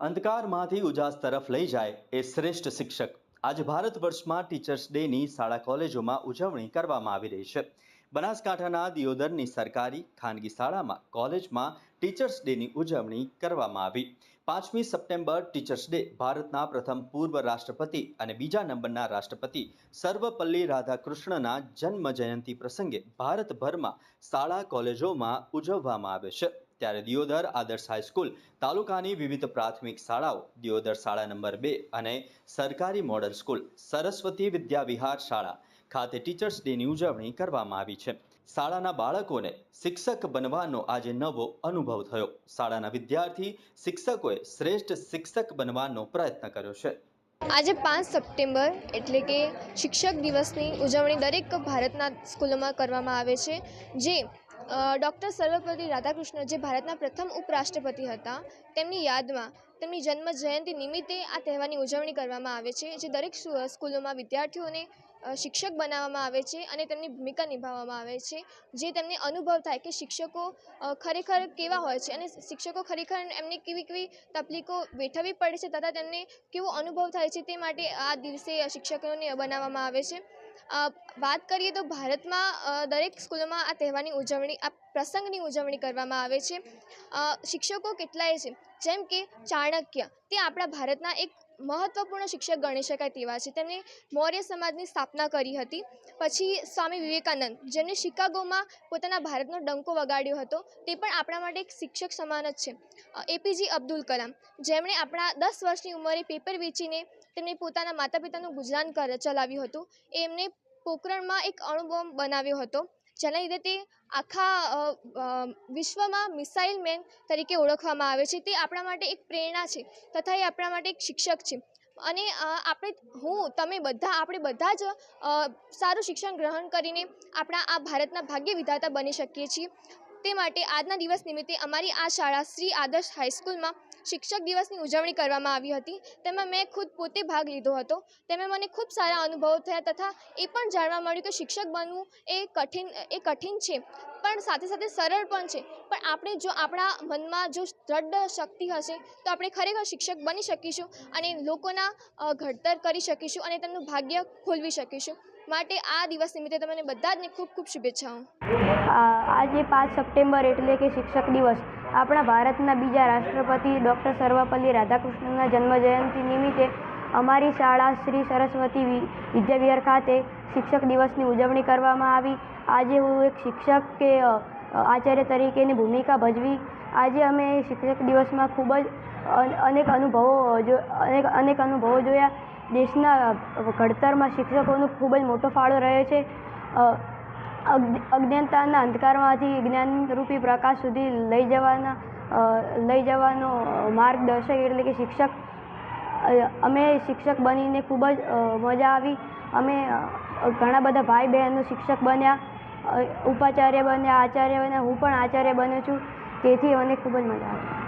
અંધકારમાંથી ઉજાસ તરફ લઈ જાય એ શ્રેષ્ઠ શિક્ષક. આજે ભારત વર્ષમાં ટીચર્સ ડેની શાળા કોલેજોમાં ઉજવણી કરવામાં આવી રહી છે. બનાસકાંઠાના દિયોદરની સરકારી ખાનગી શાળામાં કોલેજમાં ટીચર્સ ડેની ઉજવણી કરવામાં આવી. પાંચમી સપ્ટેમ્બર ટીચર્સ ડે ભારતના પ્રથમ પૂર્વ રાષ્ટ્રપતિ અને બીજા નંબરના રાષ્ટ્રપતિ સર્વપલ્લી રાધાકૃષ્ણના જન્મ જયંતિ પ્રસંગે ભારતભરમાં શાળા કોલેજોમાં ઉજવવામાં આવે છે. ત્યારે દિયોદર આદર્શ હાઈસ્કૂલ તાલુકાની વિવિધ પ્રાથમિક શાળાઓ, દિયોદર શાળા નંબર બે અને સરકારી મોડલ સ્કૂલ, સરસ્વતી વિદ્યા વિહાર શાળા ખાતે ટીચર્સ ડેની ઉજવણી કરવામાં આવી છે. શાળાના બાળકોને શિક્ષક બનવાનો આજે નવો અનુભવ થયો. શાળાના વિદ્યાર્થી શિક્ષકોએ શ્રેષ્ઠ શિક્ષક બનવાનો પ્રયત્ન કર્યો છે. આજે પાંચ સપ્ટેમ્બર એટલે કે શિક્ષક દિવસની ઉજવણી દરેક ભારતના સ્કૂલોમાં કરવામાં આવે છે, જે ડૉક્ટર સર્વપલ્લી રાધાકૃષ્ણ જે ભારતના પ્રથમ ઉપરાષ્ટ્રપતિ હતા, તેમની યાદમાં તેમની જન્મ જયંતિ નિમિત્તે આ તહેવારની ઉજવણી કરવામાં આવે છે, જે દરેક સ્કૂ- સ્કૂલોમાં વિદ્યાર્થીઓને શિક્ષક બનાવવામાં આવે છે અને તેમની ભૂમિકા નિભાવવામાં આવે છે, જે તેમને અનુભવ થાય કે શિક્ષકો ખરેખર કેવા હોય છે અને શિક્ષકો ખરેખર એમને કેવી કેવી તકલીફો વેઠવવી પડે છે તથા તેમને કેવો અનુભવ થાય છે તે માટે આ દિવસે શિક્ષકોને બનાવવામાં આવે છે. વાત કરીએ તો ભારતમાં દરેક સ્કૂલોમાં આ તહેવારની ઉજવણી, આ પ્રસંગની ઉજવણી કરવામાં આવે છે. શિક્ષકો કેટલાય છે? જેમ કે ચાણક્ય, તે આપણા ભારતના એક મહત્ત્વપૂર્ણ શિક્ષક ગણી શકાય તેવા છે. તેમણે મૌર્ય સમાજની સ્થાપના કરી હતી. પછી સ્વામી વિવેકાનંદ જેમણે શિકાગોમાં પોતાના ભારતનો ડંકો વગાડ્યો હતો, તે પણ આપણા માટે એક શિક્ષક સમાન જ છે. એપીજી અબ્દુલ કલામ, જેમણે આપણા દસ વર્ષની ઉંમરે પેપર વેચીને તેમણે પોતાના માતા પિતાનું ગુજરાન કર, ચલાવ્યું હતું. એમને પોખરણમાં એક અણુબોમ્બ બનાવ્યો હતો, જેના લીધે તે આખા વિશ્વમાં મિસાઇલ મેન તરીકે ઓળખવામાં આવે છે. તે આપણા માટે એક પ્રેરણા છે તથા એ આપણા માટે એક શિક્ષક છે. અને આપણે, હું, તમે બધા, આપણે બધા જ સારું શિક્ષણ ગ્રહણ કરીને આપણા આ ભારતના ભાગ્ય વિધાતા બની શકીએ છીએ. તે માટે આજના દિવસ નિમિત્તે અમારી આ શાળા શ્રી આદર્શ હાઈસ્કૂલમાં શિક્ષક દિવસની ઉજવણી કરવામાં આવી હતી. તેમાં મેં ખુદ પોતે ભાગ લીધો હતો. તેમાં મને ખૂબ સારા અનુભવો થયા તથા એ પણ જાણવા મળ્યું કે શિક્ષક બનવું એ કઠિન એ કઠિન છે, પણ સાથે સાથે સરળ પણ છે. પણ આપણે જો આપણા મનમાં જો દ્રઢ શક્તિ હશે, તો આપણે ખરેખર શિક્ષક બની શકીશું અને લોકોના ઘડતર કરી શકીશું અને તેમનું ભાગ્ય ખોલવી શકીશું. માટે આ દિવસ નિમિત્તે તમને બધા જ ને ખૂબ ખૂબ શુભેચ્છાઓ. આજે પાંચ સપ્ટેમ્બર એટલે કે શિક્ષક દિવસ. આપણા ભારતના બીજા રાષ્ટ્રપતિ ડૉક્ટર સર્વપલ્લી રાધાકૃષ્ણના જન્મજયંતિ નિમિત્તે અમારી શાળા શ્રી સરસ્વતી વિદ્યાવિહાર ખાતે શિક્ષક દિવસની ઉજવણી કરવામાં આવી. આજે હું એક શિક્ષક કે આચાર્ય તરીકેની ભૂમિકા ભજવી. આજે અમે શિક્ષક દિવસમાં ખૂબ જ અનેક અનુભવો અનેક અનેક અનુભવો જોયા. દેશના ઘડતરમાં શિક્ષકોનો ખૂબ જ મોટો ફાળો રહ્યો છે. અજ્ઞ- અજ્ઞાનતાના અંધકારમાંથી જ્ઞાનરૂપી પ્રકાશ સુધી લઈ જવાના લઈ જવાનો માર્ગદર્શક એટલે કે શિક્ષક અમે શિક્ષક બનીને ખૂબ જ મજા આવી. અમે ઘણા બધા ભાઈ બહેનો શિક્ષક બન્યા ઉપાચાર્ય બન્યા, આચાર્ય બન્યા, હું પણ આચાર્ય બન્યો છું. તેથી મને ખૂબ જ મજા આવી.